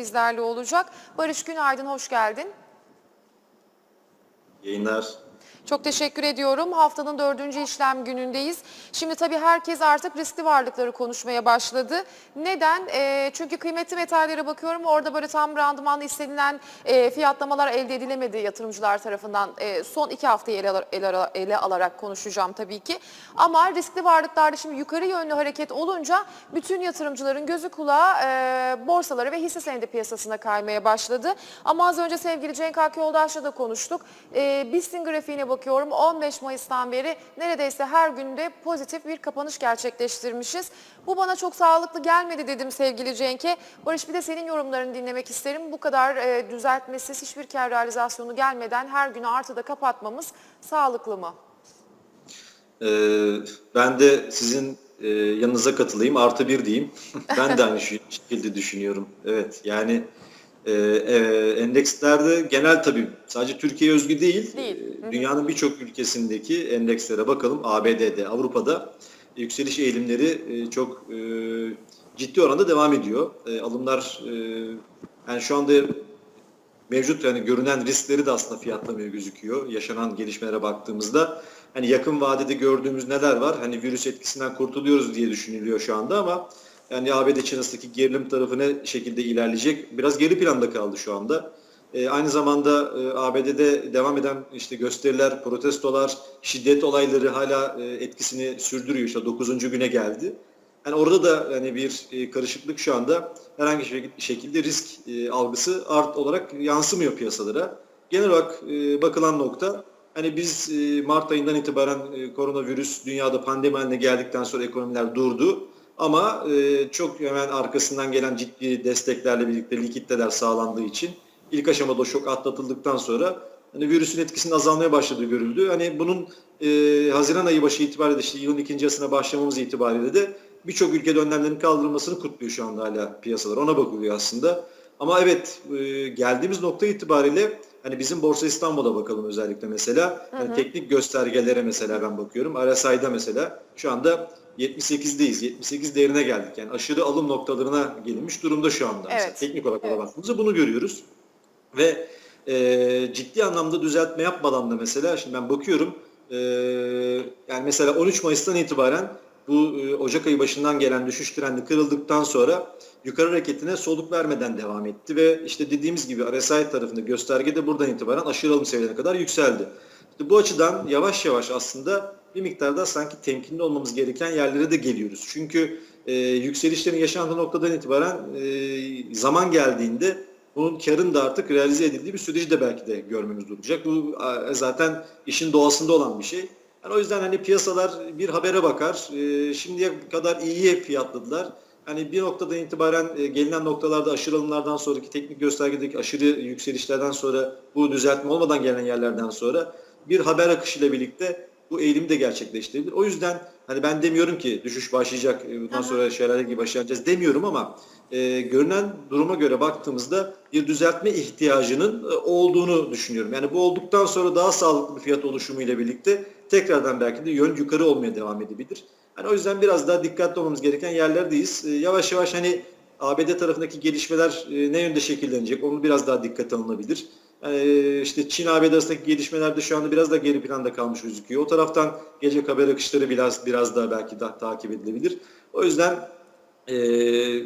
bizlerle olacak. Barış Günaydın, hoş geldin. Yayınlar. Çok teşekkür ediyorum. Haftanın dördüncü işlem günündeyiz. Şimdi tabii herkes artık riskli varlıkları konuşmaya başladı. Neden? Ee, çünkü kıymetli metallere bakıyorum. Orada böyle tam randımanlı istenilen e, fiyatlamalar elde edilemedi yatırımcılar tarafından. E, son iki haftayı ele, ele, ele alarak konuşacağım tabii ki. Ama riskli varlıklarda şimdi yukarı yönlü hareket olunca bütün yatırımcıların gözü kulağı e, borsalara ve hisse senedi piyasasına kaymaya başladı. Ama az önce sevgili Cenk Akyoldaş'la da konuştuk. E, BIST'in grafiğine bakıyorum 15 Mayıs'tan beri neredeyse her günde pozitif bir kapanış gerçekleştirmişiz. Bu bana çok sağlıklı gelmedi dedim sevgili Cenk'e. Barış bir de senin yorumlarını dinlemek isterim. Bu kadar e, düzeltmesiz hiçbir kar realizasyonu gelmeden her günü artıda kapatmamız sağlıklı mı? Ee, ben de sizin e, yanınıza katılayım. Artı bir diyeyim. ben de aynı şekilde düşünüyorum. Evet yani e, e, endekslerde genel tabii sadece Türkiye özgü değil. Değil. e. Dünyanın birçok ülkesindeki endekslere bakalım. ABD'de, Avrupa'da yükseliş eğilimleri e, çok e, ciddi oranda devam ediyor. E, alımlar e, yani şu anda mevcut yani görünen riskleri de aslında fiyatlamıyor gözüküyor. Yaşanan gelişmelere baktığımızda hani yakın vadede gördüğümüz neler var? Hani virüs etkisinden kurtuluyoruz diye düşünülüyor şu anda ama yani ABD Çin arasındaki gerilim tarafı ne şekilde ilerleyecek? Biraz geri planda kaldı şu anda. Ee, aynı zamanda e, ABD'de devam eden işte gösteriler, protestolar, şiddet olayları hala e, etkisini sürdürüyor. İşte 9. güne geldi. Yani orada da hani bir e, karışıklık şu anda herhangi bir şek- şekilde risk e, algısı art olarak yansımıyor piyasalara. Genel olarak e, bakılan nokta hani biz e, Mart ayından itibaren e, koronavirüs dünyada pandemi haline geldikten sonra ekonomiler durdu. Ama e, çok hemen arkasından gelen ciddi desteklerle birlikte likiditeler sağlandığı için ilk aşamada o şok atlatıldıktan sonra hani virüsün etkisinin azalmaya başladığı görüldü. Hani bunun e, Haziran ayı başı itibariyle işte yılın ikinci yarısına başlamamız itibariyle de birçok ülkede önlemlerin kaldırılmasını kutluyor şu anda hala piyasalar. Ona bakılıyor aslında. Ama evet e, geldiğimiz nokta itibariyle hani bizim Borsa İstanbul'a bakalım özellikle mesela. Hani teknik göstergelere mesela ben bakıyorum. RSI'da mesela şu anda 78'deyiz. 78 değerine geldik. Yani aşırı alım noktalarına gelinmiş durumda şu anda. Mesela Evet. teknik olarak Evet. baktığımızda bunu görüyoruz. Ve e, ciddi anlamda düzeltme yapmadan da mesela şimdi ben bakıyorum e, yani mesela 13 Mayıs'tan itibaren bu e, Ocak ayı başından gelen düşüş trendi kırıldıktan sonra yukarı hareketine soluk vermeden devam etti ve işte dediğimiz gibi RSI tarafında gösterge de buradan itibaren aşırı alım seviyelerine kadar yükseldi. Bu açıdan yavaş yavaş aslında bir miktarda sanki temkinli olmamız gereken yerlere de geliyoruz. Çünkü e, yükselişlerin yaşandığı noktadan itibaren e, zaman geldiğinde bunun karın da artık realize edildiği bir süreci de belki de görmemiz olacak. Bu a, zaten işin doğasında olan bir şey. Yani o yüzden hani piyasalar bir habere bakar. E, şimdiye kadar iyiye fiyatladılar. Hani bir noktadan itibaren e, gelinen noktalarda aşırı alımlardan sonraki teknik göstergedeki aşırı yükselişlerden sonra bu düzeltme olmadan gelen yerlerden sonra bir haber akışıyla birlikte bu eğilimi de gerçekleştirebilir. O yüzden hani ben demiyorum ki düşüş başlayacak, e, bundan sonra şeyler gibi başlayacağız demiyorum ama e, görünen duruma göre baktığımızda bir düzeltme ihtiyacının e, olduğunu düşünüyorum. Yani bu olduktan sonra daha sağlıklı bir fiyat oluşumu ile birlikte tekrardan belki de yön yukarı olmaya devam edebilir. Hani o yüzden biraz daha dikkatli olmamız gereken yerlerdeyiz. E, yavaş yavaş hani ABD tarafındaki gelişmeler e, ne yönde şekillenecek onu biraz daha dikkate alınabilir. E, işte Çin ABD arasındaki gelişmeler de şu anda biraz da geri planda kalmış gözüküyor. O taraftan gelecek haber akışları biraz biraz daha belki daha takip edilebilir. O yüzden ee,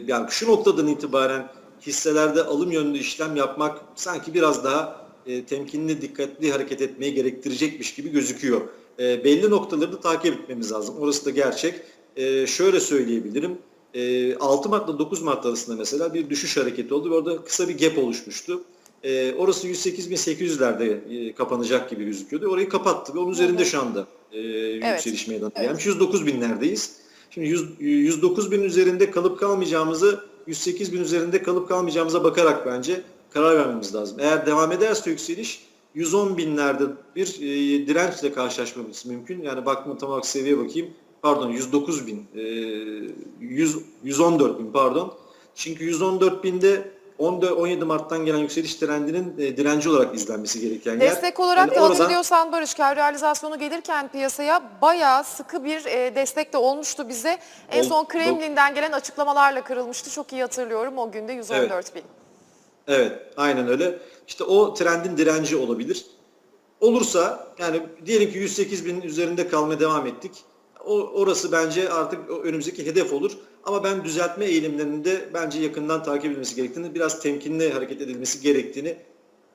yani şu noktadan itibaren hisselerde alım yönlü işlem yapmak sanki biraz daha e, temkinli, dikkatli hareket etmeyi gerektirecekmiş gibi gözüküyor. E, belli noktaları da takip etmemiz lazım. Orası da gerçek. E, şöyle söyleyebilirim. E, 6 Mart ile 9 Mart arasında mesela bir düşüş hareketi oldu ve orada kısa bir gap oluşmuştu. E, orası 108.800'lerde e, kapanacak gibi gözüküyordu. Orayı kapattı ve onun üzerinde şu anda e, yükseliş meydana Evet. gelmiş. 109 binlerdeyiz. Şimdi 100, 109 bin üzerinde kalıp kalmayacağımızı 108 bin üzerinde kalıp kalmayacağımıza bakarak bence karar vermemiz lazım. Eğer devam ederse yükseliş 110 binlerde bir e, dirençle karşılaşmamız mümkün. Yani bakma tam olarak seviye bakayım. Pardon 109 bin. E, 100, 114 bin pardon. Çünkü 114 binde 14 17 Mart'tan gelen yükseliş trendinin e, direnci olarak izlenmesi gereken yer. Destek olarak Yani da oradan- hatırlıyorsan Barış kar realizasyonu gelirken piyasaya bayağı sıkı bir e, destek de olmuştu bize. En Ol- son Kremlin'den gelen açıklamalarla kırılmıştı. Çok iyi hatırlıyorum o günde 114 bin. Evet, aynen öyle. İşte o trendin direnci olabilir. Olursa yani diyelim ki 108 bin üzerinde kalmaya devam ettik. O, orası bence artık önümüzdeki hedef olur. Ama ben düzeltme eğilimlerinde bence yakından takip edilmesi gerektiğini, biraz temkinli hareket edilmesi gerektiğini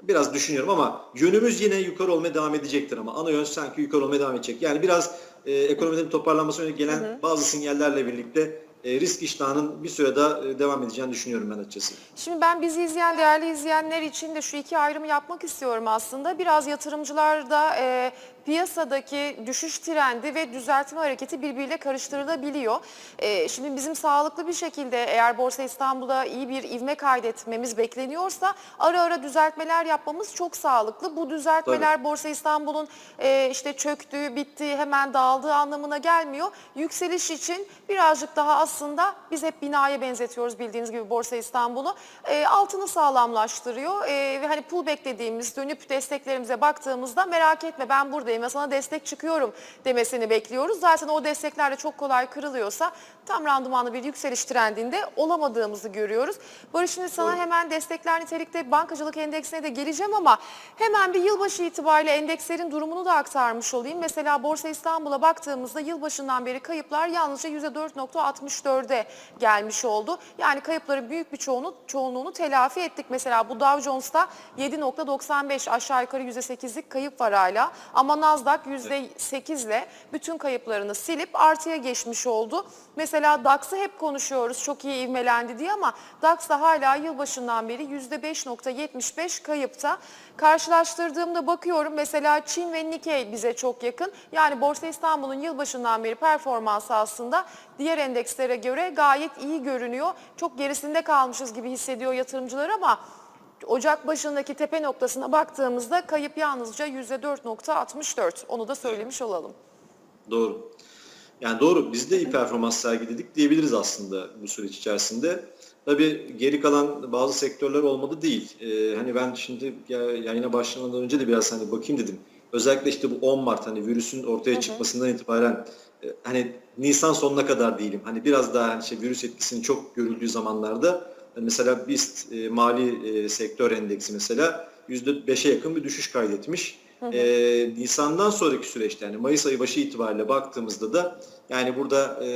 biraz düşünüyorum ama yönümüz yine yukarı olmaya devam edecektir ama ana yön sanki yukarı olmaya devam edecek. Yani biraz e, ekonominin toparlanmasına yönelik gelen bazı sinyallerle birlikte e, risk iştahının bir süre daha e, devam edeceğini düşünüyorum ben açıkçası. Şimdi ben bizi izleyen değerli izleyenler için de şu iki ayrımı yapmak istiyorum aslında. Biraz yatırımcılar da e, piyasadaki düşüş trendi ve düzeltme hareketi birbiriyle karıştırılabiliyor. E, şimdi bizim sağlıklı bir şekilde eğer Borsa İstanbul'da iyi bir ivme kaydetmemiz bekleniyorsa ara ara düzeltmeler yapmamız çok sağlıklı. Bu düzeltmeler Borsa İstanbul'un e, işte çöktüğü, bittiği, hemen dağıldığı anlamına gelmiyor. Yükseliş için birazcık daha aslında biz hep binaya benzetiyoruz bildiğiniz gibi Borsa İstanbul'u. E, altını sağlamlaştırıyor e, ve hani pullback dediğimiz dönüp desteklerimize baktığımızda merak etme ben buradayım ve sana destek çıkıyorum demesini bekliyoruz. Zaten o destekler de çok kolay kırılıyorsa tam randımanlı bir yükseliş trendinde olamadığımızı görüyoruz. Barış şimdi sana Doğru. hemen destekler nitelikte bankacılık endeksine de geleceğim ama hemen bir yılbaşı itibariyle endekslerin durumunu da aktarmış olayım. Mesela Borsa İstanbul'a baktığımızda yılbaşından beri kayıplar yalnızca %4.64'e gelmiş oldu. Yani kayıpların büyük bir çoğunu, çoğunluğunu telafi ettik. Mesela bu Dow Jones'ta 7.95 aşağı yukarı %8'lik kayıp var hala. Ama Nasdaq %8 ile bütün kayıplarını silip artıya geçmiş oldu. Mesela DAX'ı hep konuşuyoruz çok iyi ivmelendi diye ama DAX da hala yılbaşından beri %5.75 kayıpta. Karşılaştırdığımda bakıyorum mesela Çin ve Nikkei bize çok yakın. Yani Borsa İstanbul'un yılbaşından beri performansı aslında diğer endekslere göre gayet iyi görünüyor. Çok gerisinde kalmışız gibi hissediyor yatırımcılar ama Ocak başındaki tepe noktasına baktığımızda kayıp yalnızca %4.64. Onu da söylemiş olalım. Doğru. Yani doğru. Biz de iyi performans sergiledik diyebiliriz aslında bu süreç içerisinde. Tabii geri kalan bazı sektörler olmadı değil. Ee, hani ben şimdi ya- yayına başlamadan önce de biraz hani bakayım dedim. Özellikle işte bu 10 Mart hani virüsün ortaya çıkmasından itibaren e, hani Nisan sonuna kadar diyelim. Hani biraz daha hani şey virüs etkisinin çok görüldüğü zamanlarda mesela BIST e, mali e, sektör endeksi mesela %5'e yakın bir düşüş kaydetmiş. Ee, Nisan'dan sonraki süreçte yani Mayıs ayı başı itibariyle baktığımızda da yani burada e,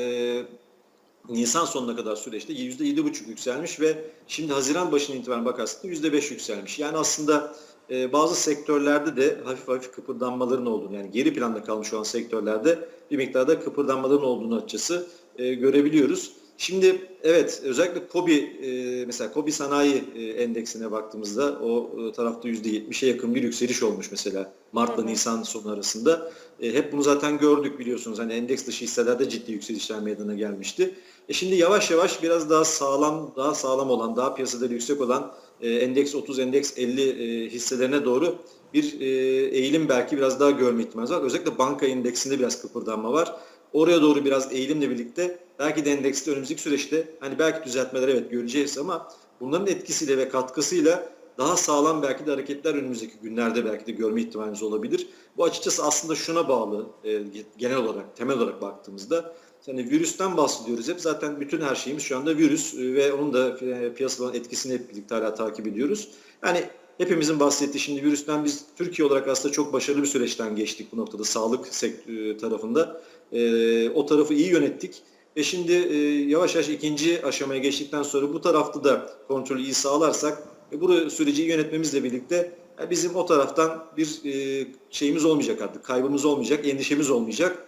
Nisan sonuna kadar süreçte %7,5 yükselmiş ve şimdi Haziran başına itibaren bakarsak da %5 yükselmiş. Yani aslında e, bazı sektörlerde de hafif hafif kıpırdanmaların olduğunu yani geri planda kalmış olan sektörlerde bir miktarda kıpırdanmaların olduğunu açıkçası e, görebiliyoruz. Şimdi evet özellikle KOBİ e, mesela KOBİ sanayi e, endeksine baktığımızda o e, tarafta %70'e yakın bir yükseliş olmuş mesela Mart'la Nisan sonu arasında. E, hep bunu zaten gördük biliyorsunuz. Hani endeks dışı hisselerde ciddi yükselişler meydana gelmişti. E şimdi yavaş yavaş biraz daha sağlam, daha sağlam olan, daha piyasada yüksek olan e, endeks 30, endeks 50 e, hisselerine doğru bir e, eğilim belki biraz daha görme ihtimalimiz var. Özellikle banka endeksinde biraz kıpırdanma var. Oraya doğru biraz eğilimle birlikte belki de endekste önümüzdeki süreçte hani belki düzeltmeler evet göreceğiz ama bunların etkisiyle ve katkısıyla daha sağlam belki de hareketler önümüzdeki günlerde belki de görme ihtimalimiz olabilir. Bu açıkçası aslında şuna bağlı e, genel olarak, temel olarak baktığımızda. Yani virüsten bahsediyoruz hep. Zaten bütün her şeyimiz şu anda virüs e, ve onun da e, piyasaların etkisini hep birlikte hala takip ediyoruz. Yani hepimizin bahsettiği şimdi virüsten biz Türkiye olarak aslında çok başarılı bir süreçten geçtik bu noktada sağlık sektörü tarafında. E, o tarafı iyi yönettik. Ve şimdi e, yavaş yavaş ikinci aşamaya geçtikten sonra bu tarafta da kontrolü iyi sağlarsak e, bu süreci yönetmemizle birlikte e, bizim o taraftan bir e, şeyimiz olmayacak artık, kaybımız olmayacak, endişemiz olmayacak.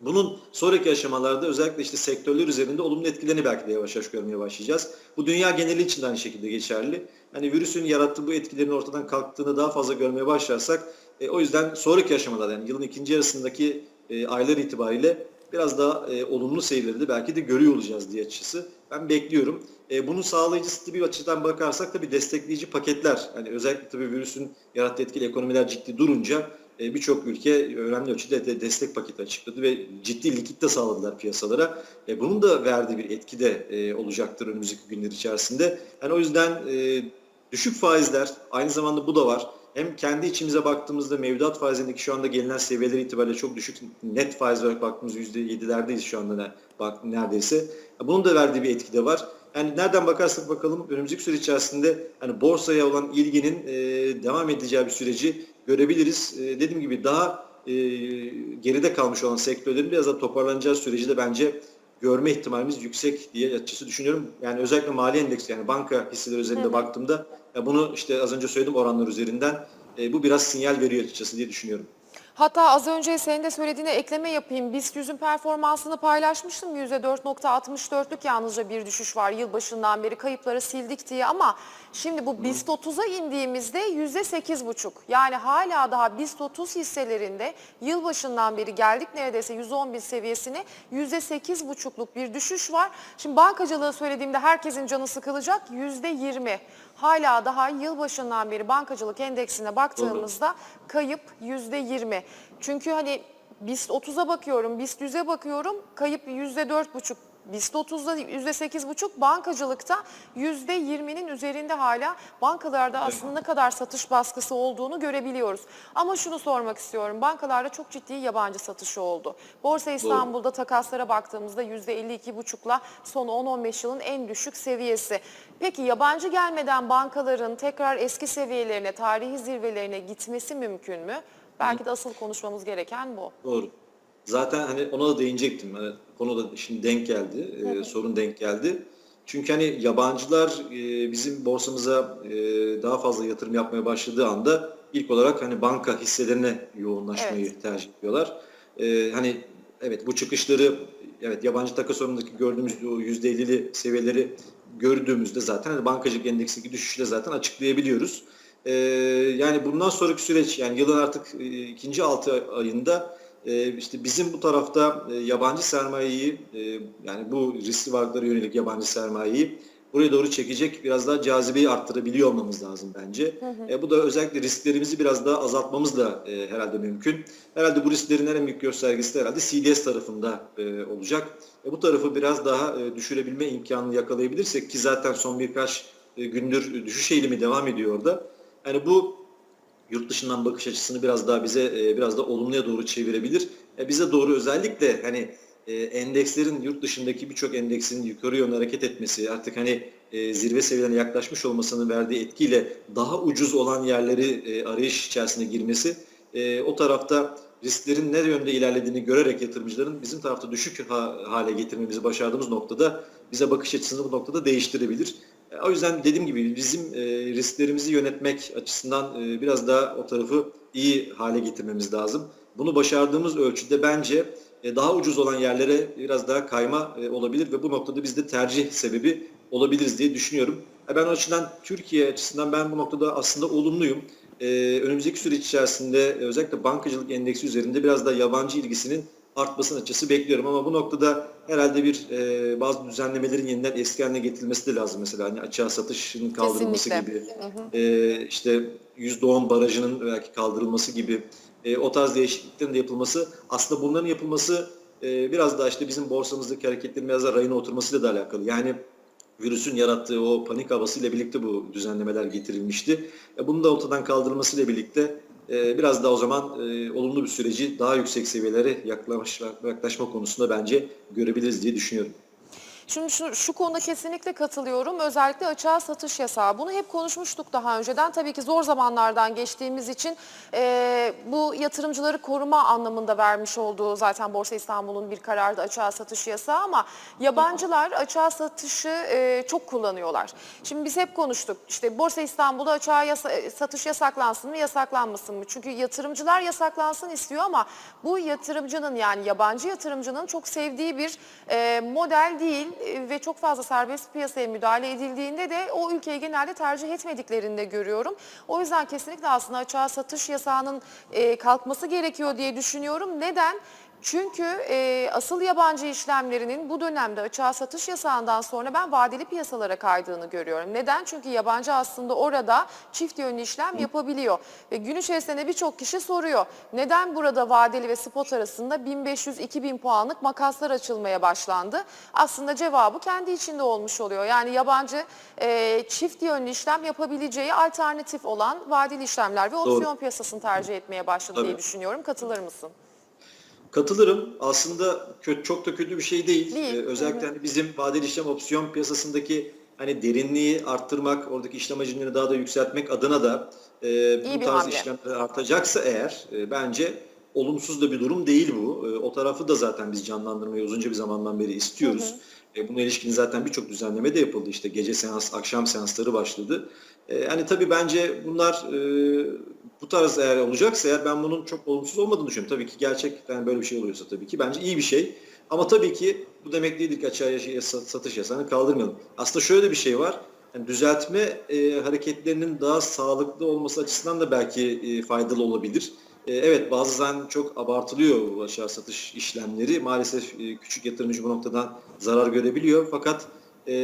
Bunun sonraki aşamalarda özellikle işte sektörler üzerinde olumlu etkilerini belki de yavaş yavaş görmeye başlayacağız. Bu dünya geneli için de aynı şekilde geçerli. Hani virüsün yarattığı bu etkilerin ortadan kalktığını daha fazla görmeye başlarsak e, o yüzden sonraki aşamalarda yani yılın ikinci yarısındaki e, aylar itibariyle biraz daha e, olumlu seyirleri belki de görüyor olacağız diye açısı. Ben bekliyorum. E, bunun sağlayıcısı bir açıdan bakarsak tabii destekleyici paketler. Hani özellikle tabii virüsün yarattığı etkili ekonomiler ciddi durunca e, birçok ülke önemli ölçüde de destek paketi açıkladı ve ciddi likit de sağladılar piyasalara. E, bunun da verdiği bir etki de e, olacaktır önümüzdeki günler içerisinde. Yani o yüzden e, düşük faizler aynı zamanda bu da var. Hem kendi içimize baktığımızda mevduat faizindeki şu anda gelinen seviyeler itibariyle çok düşük net faiz olarak baktığımız %7'lerdeyiz şu anda ne, bak, neredeyse. Bunun da verdiği bir etki de var. Yani nereden bakarsak bakalım önümüzdeki süre içerisinde hani borsaya olan ilginin e, devam edeceği bir süreci görebiliriz. E, dediğim gibi daha e, geride kalmış olan sektörlerin biraz da toparlanacağı süreci de bence görme ihtimalimiz yüksek diye açıkçası düşünüyorum. Yani özellikle mali endeks yani banka hisseleri üzerinde baktığımda ya bunu işte az önce söyledim oranlar üzerinden e, bu biraz sinyal veriyor açıkçası diye düşünüyorum. Hatta az önce senin de söylediğine ekleme yapayım. BIST 100'ün performansını paylaşmıştım. %4.64'lük yalnızca bir düşüş var yılbaşından beri kayıpları sildik diye ama şimdi bu BIST 30'a indiğimizde %8.5. Yani hala daha BIST 30 hisselerinde yılbaşından beri geldik neredeyse 110 bin seviyesine %8.5'luk bir düşüş var. Şimdi bankacılığı söylediğimde herkesin canı sıkılacak %20. Hala daha yılbaşından beri bankacılık endeksine baktığımızda kayıp %20. Çünkü hani BIST 30'a bakıyorum, BIST 100'e bakıyorum kayıp %4,5. BIST 30'da %8,5, bankacılıkta %20'nin üzerinde hala bankalarda aslında ne kadar satış baskısı olduğunu görebiliyoruz. Ama şunu sormak istiyorum, bankalarda çok ciddi yabancı satışı oldu. Borsa İstanbul'da takaslara baktığımızda %52,5'la son 10-15 yılın en düşük seviyesi. Peki yabancı gelmeden bankaların tekrar eski seviyelerine, tarihi zirvelerine gitmesi mümkün mü? Belki de asıl konuşmamız gereken bu. Doğru. Zaten hani ona da değinecektim. Hani konu da şimdi denk geldi. e, sorun denk geldi. Çünkü hani yabancılar e, bizim borsamıza e, daha fazla yatırım yapmaya başladığı anda ilk olarak hani banka hisselerine yoğunlaşmayı Evet. tercih ediyorlar. E, hani evet bu çıkışları evet yabancı takas oranındaki gördüğümüz o %50'li seviyeleri gördüğümüzde zaten hani bankacılık endeksindeki düşüşle zaten açıklayabiliyoruz. E, yani bundan sonraki süreç yani yılın artık e, ikinci altı ayında e, işte bizim bu tarafta e, yabancı sermayeyi e, yani bu riskli varlıklara yönelik yabancı sermayeyi buraya doğru çekecek biraz daha cazibeyi arttırabiliyor olmamız lazım bence. E, bu da özellikle risklerimizi biraz daha azaltmamızla e, herhalde mümkün. Herhalde bu risklerin en büyük göstergesi de herhalde CDS tarafında e, olacak. E, bu tarafı biraz daha e, düşürebilme imkanını yakalayabilirsek ki zaten son birkaç e, gündür düşüş eğilimi devam ediyor orada. Yani bu yurt dışından bakış açısını biraz daha bize e, biraz da olumluya doğru çevirebilir. E, bize doğru özellikle hani e, endekslerin yurt dışındaki birçok endeksin yukarı yönlü hareket etmesi artık hani zirve seviyelerine yaklaşmış olmasının verdiği etkiyle daha ucuz olan yerleri arayış içerisine girmesi o tarafta risklerin ne yönde ilerlediğini görerek yatırımcıların bizim tarafta düşük ha- hale getirmemizi başardığımız noktada bize bakış açısını bu noktada değiştirebilir. E, O yüzden dediğim gibi bizim e, risklerimizi yönetmek açısından e, biraz daha o tarafı iyi hale getirmemiz lazım. Bunu başardığımız ölçüde bence daha ucuz olan yerlere biraz daha kayma olabilir ve bu noktada biz de tercih sebebi olabiliriz diye düşünüyorum. Ben o açıdan Türkiye açısından ben bu noktada aslında olumluyum. Önümüzdeki süreç içerisinde özellikle bankacılık endeksi üzerinde biraz da yabancı ilgisinin artmasını açısı bekliyorum ama bu noktada herhalde bir e, bazı düzenlemelerin yeniden eski haline getirilmesi de lazım mesela hani açığa satışın kaldırılması Kesinlikle. gibi e, işte %10 barajının belki kaldırılması gibi e, o tarz değişikliklerin de yapılması aslında bunların yapılması e, biraz daha işte bizim borsamızdaki hareketlerin biraz daha rayına oturmasıyla da alakalı. Yani virüsün yarattığı o panik havasıyla birlikte bu düzenlemeler getirilmişti. E, bunun da ortadan kaldırılmasıyla birlikte e, biraz daha o zaman e, olumlu bir süreci daha yüksek seviyelere yaklaş, yaklaşma konusunda bence görebiliriz diye düşünüyorum. Şimdi şu, şu konuda kesinlikle katılıyorum. Özellikle açığa satış yasağı. Bunu hep konuşmuştuk daha önceden. Tabii ki zor zamanlardan geçtiğimiz için e, bu yatırımcıları koruma anlamında vermiş olduğu zaten Borsa İstanbul'un bir kararda açığa satış yasağı ama yabancılar açığa satışı e, çok kullanıyorlar. Şimdi biz hep konuştuk. İşte Borsa İstanbul'da açığa yasa- satış yasaklansın mı yasaklanmasın mı? Çünkü yatırımcılar yasaklansın istiyor ama bu yatırımcının yani yabancı yatırımcının çok sevdiği bir e, model değil ve çok fazla serbest piyasaya müdahale edildiğinde de o ülkeyi genelde tercih etmediklerini de görüyorum. O yüzden kesinlikle aslında açığa satış yasağının e, kalkması gerekiyor diye düşünüyorum. Neden? Çünkü e, asıl yabancı işlemlerinin bu dönemde açığa satış yasağından sonra ben vadeli piyasalara kaydığını görüyorum. Neden? Çünkü yabancı aslında orada çift yönlü işlem yapabiliyor. Ve gün içerisinde birçok kişi soruyor. Neden burada vadeli ve spot arasında 1500-2000 puanlık makaslar açılmaya başlandı? Aslında cevabı kendi içinde olmuş oluyor. Yani yabancı e, çift yönlü işlem yapabileceği alternatif olan vadeli işlemler ve opsiyon piyasasını tercih etmeye başladı diye Tabii. düşünüyorum. Katılır mısın? Katılırım. Aslında kötü, çok da kötü bir şey değil. Değil. Ee, özellikle hani bizim vadeli işlem opsiyon piyasasındaki hani derinliği arttırmak, oradaki işlem hacimlerini daha da yükseltmek adına da e, bu tarz hamle. işlemler artacaksa eğer e, bence olumsuz da bir durum değil bu. E, o tarafı da zaten biz canlandırmayı uzunca bir zamandan beri istiyoruz. E, buna ilişkin zaten birçok düzenleme de yapıldı. İşte gece seans, akşam seansları başladı. E, hani tabii bence bunlar e, bu tarz eğer olacaksa eğer ben bunun çok olumsuz olmadığını düşünüyorum. Tabii ki gerçekten böyle bir şey oluyorsa tabii ki bence iyi bir şey. Ama tabii ki bu demek değildir ki açığa satış yasağını kaldırmayalım. Aslında şöyle bir şey var. Yani düzeltme e, hareketlerinin daha sağlıklı olması açısından da belki e, faydalı olabilir. E, evet bazen çok abartılıyor bu aşağı satış işlemleri. Maalesef e, küçük yatırımcı bu noktadan zarar görebiliyor. Fakat e,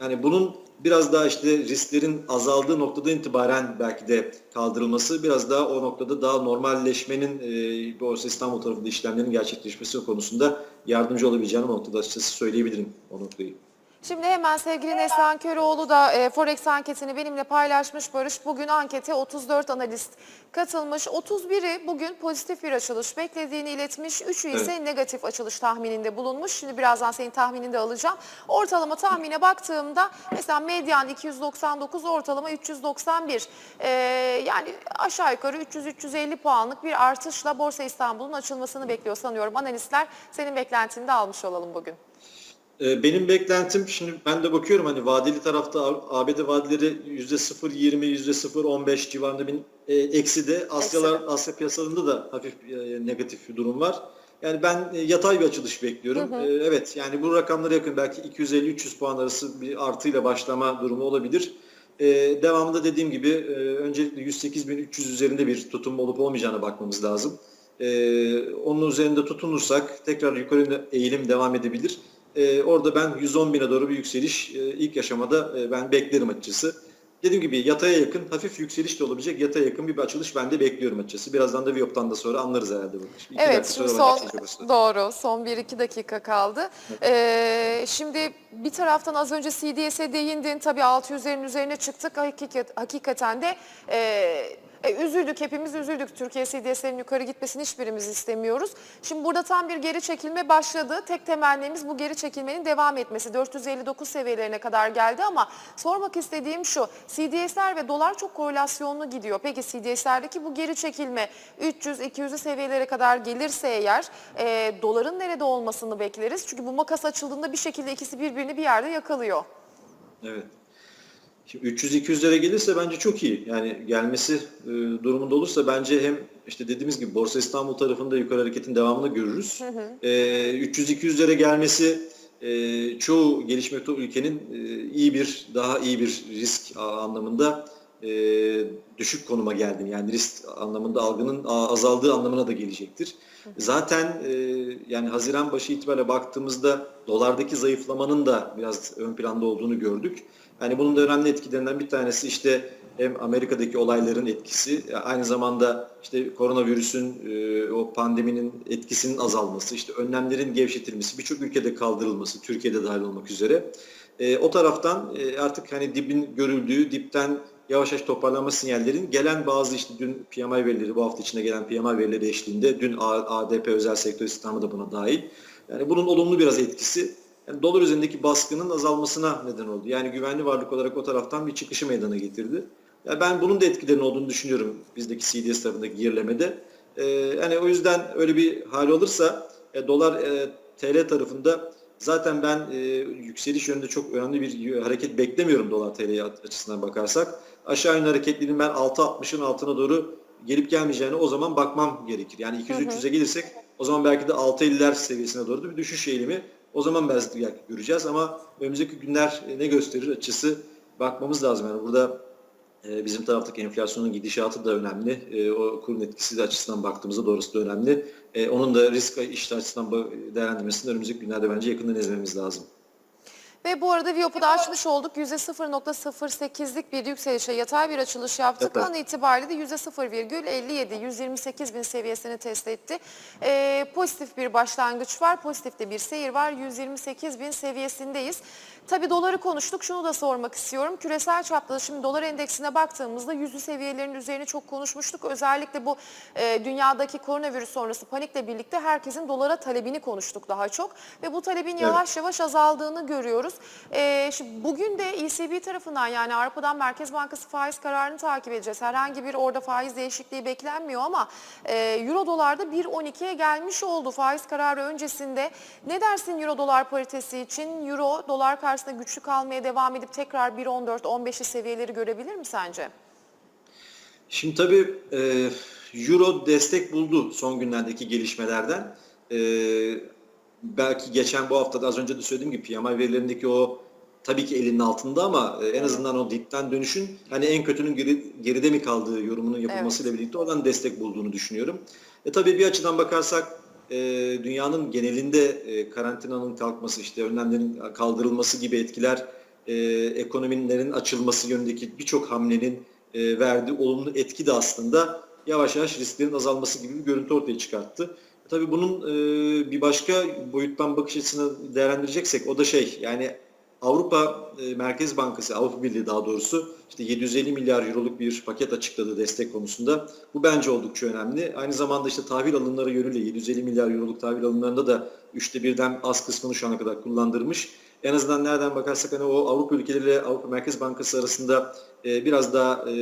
yani bunun biraz daha işte risklerin azaldığı noktada itibaren belki de kaldırılması biraz daha o noktada daha normalleşmenin e, Borsa İstanbul tarafında işlemlerin gerçekleşmesi konusunda yardımcı olabileceğini noktada açıkçası söyleyebilirim o noktayı. Şimdi hemen sevgili Neslihan Köroğlu da e, Forex anketini benimle paylaşmış Barış. Bugün ankete 34 analist katılmış. 31'i bugün pozitif bir açılış beklediğini iletmiş. 3'ü ise negatif açılış tahmininde bulunmuş. Şimdi birazdan senin tahminini de alacağım. Ortalama tahmine baktığımda mesela medyan 299 ortalama 391. E, yani aşağı yukarı 300-350 puanlık bir artışla Borsa İstanbul'un açılmasını bekliyor sanıyorum. Analistler senin beklentini de almış olalım bugün. Ee, Benim beklentim şimdi ben de bakıyorum hani vadeli tarafta ABD vadeleri %0.20 %0.15 civarında bir e, eksi de Asyalar. Asya piyasalarında da hafif e, negatif bir durum var. Yani ben e, yatay bir açılış bekliyorum. E, evet yani bu rakamlara yakın belki 250-300 puan arası bir artıyla başlama durumu olabilir. E, devamında dediğim gibi e, öncelikle 108.300 üzerinde bir tutum olup olmayacağına bakmamız lazım. E, onun üzerinde tutunursak tekrar yukarı eğilim devam edebilir. Ee, orada ben 110 bine doğru bir yükseliş e, ilk aşamada e, ben beklerim açıkçası. Dediğim gibi yataya yakın hafif yükseliş de olabilecek yataya yakın bir açılış ben de bekliyorum açıkçası. Birazdan da Viyop'tan da sonra anlarız herhalde bunu. İki Evet şimdi son doğru son 1-2 dakika kaldı. Ee, şimdi bir taraftan az önce CDS'e değindin tabii 600'lerin üzerine çıktık Hakikat, hakikaten de e, e, üzüldük hepimiz üzüldük Türkiye CDS'lerin yukarı gitmesini hiçbirimiz istemiyoruz. Şimdi burada tam bir geri çekilme başladı. Tek temennimiz bu geri çekilmenin devam etmesi. 459 seviyelerine kadar geldi ama sormak istediğim şu CDS'ler ve dolar çok korelasyonlu gidiyor. Peki CDS'lerdeki bu geri çekilme 300-200'lü seviyelere kadar gelirse eğer e, doların nerede olmasını bekleriz. Çünkü bu makas açıldığında bir şekilde ikisi birbirini bir yerde yakalıyor. Evet. Şimdi 300-200'lere gelirse bence çok iyi. Yani gelmesi e, durumunda olursa bence hem işte dediğimiz gibi Borsa İstanbul tarafında yukarı hareketin devamını görürüz. E, 300-200'lere gelmesi e, çoğu gelişmekte ülkenin e, iyi bir, daha iyi bir risk anlamında e, düşük konuma geldiğini yani risk anlamında algının azaldığı anlamına da gelecektir. Zaten e, yani Haziran başı itibariyle baktığımızda dolardaki zayıflamanın da biraz ön planda olduğunu gördük. Yani bunun da önemli etkilerinden bir tanesi işte hem Amerika'daki olayların etkisi, aynı zamanda işte koronavirüsün, e, o pandeminin etkisinin azalması, işte önlemlerin gevşetilmesi, birçok ülkede kaldırılması, Türkiye'de dahil olmak üzere. E, o taraftan e, artık hani dibin görüldüğü, dipten yavaş yavaş toparlanma sinyallerin gelen bazı işte dün PMI verileri, bu hafta içinde gelen PMI verileri eşliğinde, dün ADP özel sektör istihdamı da buna dahil. Yani bunun olumlu biraz etkisi yani dolar üzerindeki baskının azalmasına neden oldu. Yani güvenli varlık olarak o taraftan bir çıkışı meydana getirdi. Ya ben bunun da etkilerinin olduğunu düşünüyorum bizdeki CDS tarafındaki gerilemede. Ee, yani o yüzden öyle bir hal olursa e, dolar e, TL tarafında zaten ben e, yükseliş yönünde çok önemli bir hareket beklemiyorum dolar TL açısından bakarsak. Aşağı yönlü hareketliliğin ben 6.60'ın altına doğru gelip gelmeyeceğine o zaman bakmam gerekir. Yani 200-300'e gelirsek o zaman belki de 6.50'ler seviyesine doğru da bir düşüş eğilimi o zaman belki göreceğiz ama önümüzdeki günler e, ne gösterir açısı bakmamız lazım. Yani burada e, bizim taraftaki enflasyonun gidişatı da önemli. E, O kurun etkisi de açısından baktığımızda doğrusu da önemli. Onun da risk iştah açısından değerlendirmesini önümüzdeki günlerde bence yakından izlememiz lazım. Ve bu arada Viyop'u da açmış olduk. %0.08'lik bir yükselişe yatay bir açılış yaptık. Evet. An itibariyle de %0,57, 128 bin seviyesini test etti. Ee, pozitif bir başlangıç var. Pozitif de bir seyir var. 128 bin seviyesindeyiz. Tabii doları konuştuk. Şunu da sormak istiyorum. Küresel çapta da şimdi dolar endeksine baktığımızda yüzlü seviyelerin üzerine çok konuşmuştuk. Özellikle bu e, dünyadaki koronavirüs sonrası panikle birlikte herkesin dolara talebini konuştuk daha çok. Ve bu talebin yavaş yavaş azaldığını görüyoruz. E, şimdi bugün de ECB tarafından yani Avrupa'dan Merkez Bankası faiz kararını takip edeceğiz. Herhangi bir orada faiz değişikliği beklenmiyor ama e, Euro dolarda 1.12'ye gelmiş oldu faiz kararı öncesinde. Ne dersin Euro dolar paritesi için? Euro dolar karşısında güçlü kalmaya devam edip tekrar 1.14-15'i seviyeleri görebilir mi sence? Şimdi tabii e, Euro destek buldu son günlerdeki gelişmelerden. E, belki geçen bu haftada az önce de söylediğim gibi PMI verilerindeki o tabii ki elinin altında ama e, en azından o dipten dönüşün hani en kötünün geri, geride mi kaldığı yorumunun yapılmasıyla birlikte oradan destek bulduğunu düşünüyorum. E tabii bir açıdan bakarsak e, dünyanın genelinde e, karantinanın kalkması işte önlemlerin kaldırılması gibi etkiler e, ekonomilerin açılması yönündeki birçok hamlenin e, verdiği olumlu etki de aslında yavaş yavaş risklerin azalması gibi bir görüntü ortaya çıkarttı. Tabii bunun e, bir başka boyuttan bakış açısını değerlendireceksek o da şey yani Avrupa e, Merkez Bankası, Avrupa Birliği daha doğrusu işte 750 milyar euroluk bir paket açıkladı destek konusunda. Bu bence oldukça önemli. Aynı zamanda işte tahvil alımları yönüyle 750 milyar euroluk tahvil alımlarında da üçte birden az kısmını şu ana kadar kullandırmış. En azından nereden bakarsak hani o Avrupa ülkeleriyle Avrupa Merkez Bankası arasında e, biraz daha e,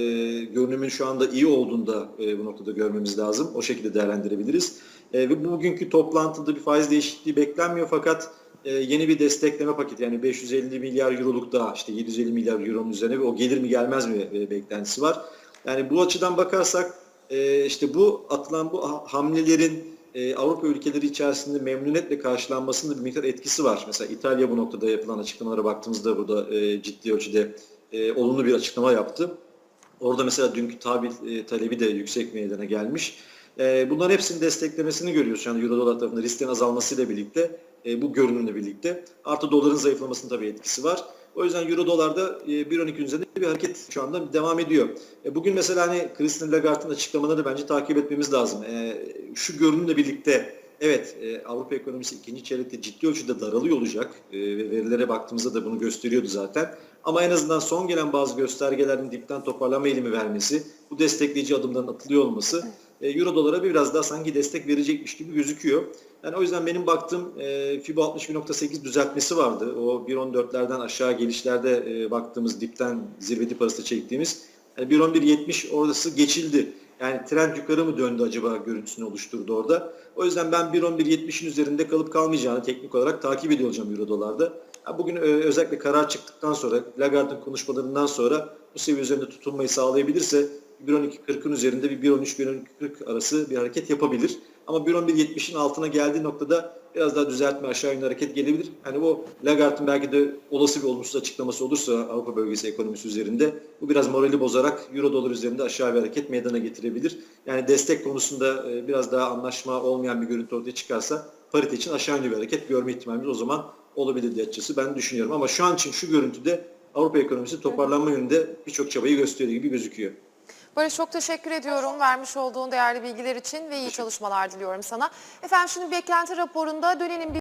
görünümün şu anda iyi olduğunu da e, bu noktada görmemiz lazım. O şekilde değerlendirebiliriz. Ve bugünkü toplantıda bir faiz değişikliği beklenmiyor fakat e, yeni bir destekleme paketi yani 550 milyar euroluk daha işte 750 milyar euronun üzerine ve o gelir mi gelmez mi e, beklentisi var. Yani bu açıdan bakarsak e, işte bu atılan bu ha- hamlelerin e, Avrupa ülkeleri içerisinde memnuniyetle karşılanmasının bir miktar etkisi var. Mesela İtalya bu noktada yapılan açıklamalara baktığımızda burada e, ciddi ölçüde e, olumlu bir açıklama yaptı. Orada mesela dünkü tahvil e, talebi de yüksek meydana gelmiş. E, bunların hepsinin desteklemesini görüyoruz an Euro dolar tarafında risklerin azalmasıyla birlikte, e, bu görünümle birlikte. Artı doların zayıflamasının tabii etkisi var. O yüzden Euro dolarda e, 1.12 üzerinde bir hareket şu anda devam ediyor. E, bugün mesela hani Christine Lagarde'ın açıklamalarını bence takip etmemiz lazım. E, şu görünümle birlikte evet e, Avrupa ekonomisi ikinci çeyrekte ciddi ölçüde daralıyor olacak e, ve verilere baktığımızda da bunu gösteriyordu zaten. Ama en azından son gelen bazı göstergelerin dipten toparlama eğilimi vermesi, bu destekleyici adımların atılıyor olması e, Euro dolara biraz daha sanki destek verecekmiş gibi gözüküyor. Yani o yüzden benim baktığım e, FIBO 61.8 düzeltmesi vardı. O 1.14'lerden aşağı gelişlerde e, baktığımız dipten zirve dip arasında çektiğimiz. Yani 1.11.70 orası geçildi. Yani trend yukarı mı döndü acaba görüntüsünü oluşturdu orada. O yüzden ben 1.11.70'in üzerinde kalıp kalmayacağını teknik olarak takip ediyor olacağım Euro dolarda. Ha, Bugün e, özellikle karar çıktıktan sonra Lagarde'ın konuşmalarından sonra bu seviye üzerinde tutunmayı sağlayabilirse 1.12.40'ın üzerinde bir 1.13-1.12.40 arası bir hareket yapabilir. Ama 1.11.70'in altına geldiği noktada biraz daha düzeltme aşağı yönlü hareket gelebilir. Hani bu Lagarde'ın belki de olası bir olumsuz açıklaması olursa Avrupa bölgesi ekonomisi üzerinde bu biraz morali bozarak Euro dolar üzerinde aşağı bir hareket meydana getirebilir. Yani destek konusunda e, biraz daha anlaşma olmayan bir görüntü ortaya çıkarsa parite için aşağı yönlü bir hareket görme ihtimalimiz o zaman olabilir diye açıkçası ben düşünüyorum. Ama şu an için şu görüntüde Avrupa ekonomisi toparlanma yönünde birçok çabayı gösteriyor gibi gözüküyor. Barış çok teşekkür ediyorum vermiş olduğun değerli bilgiler için ve iyi çalışmalar diliyorum sana. Efendim şimdi beklenti raporunda dönenin bir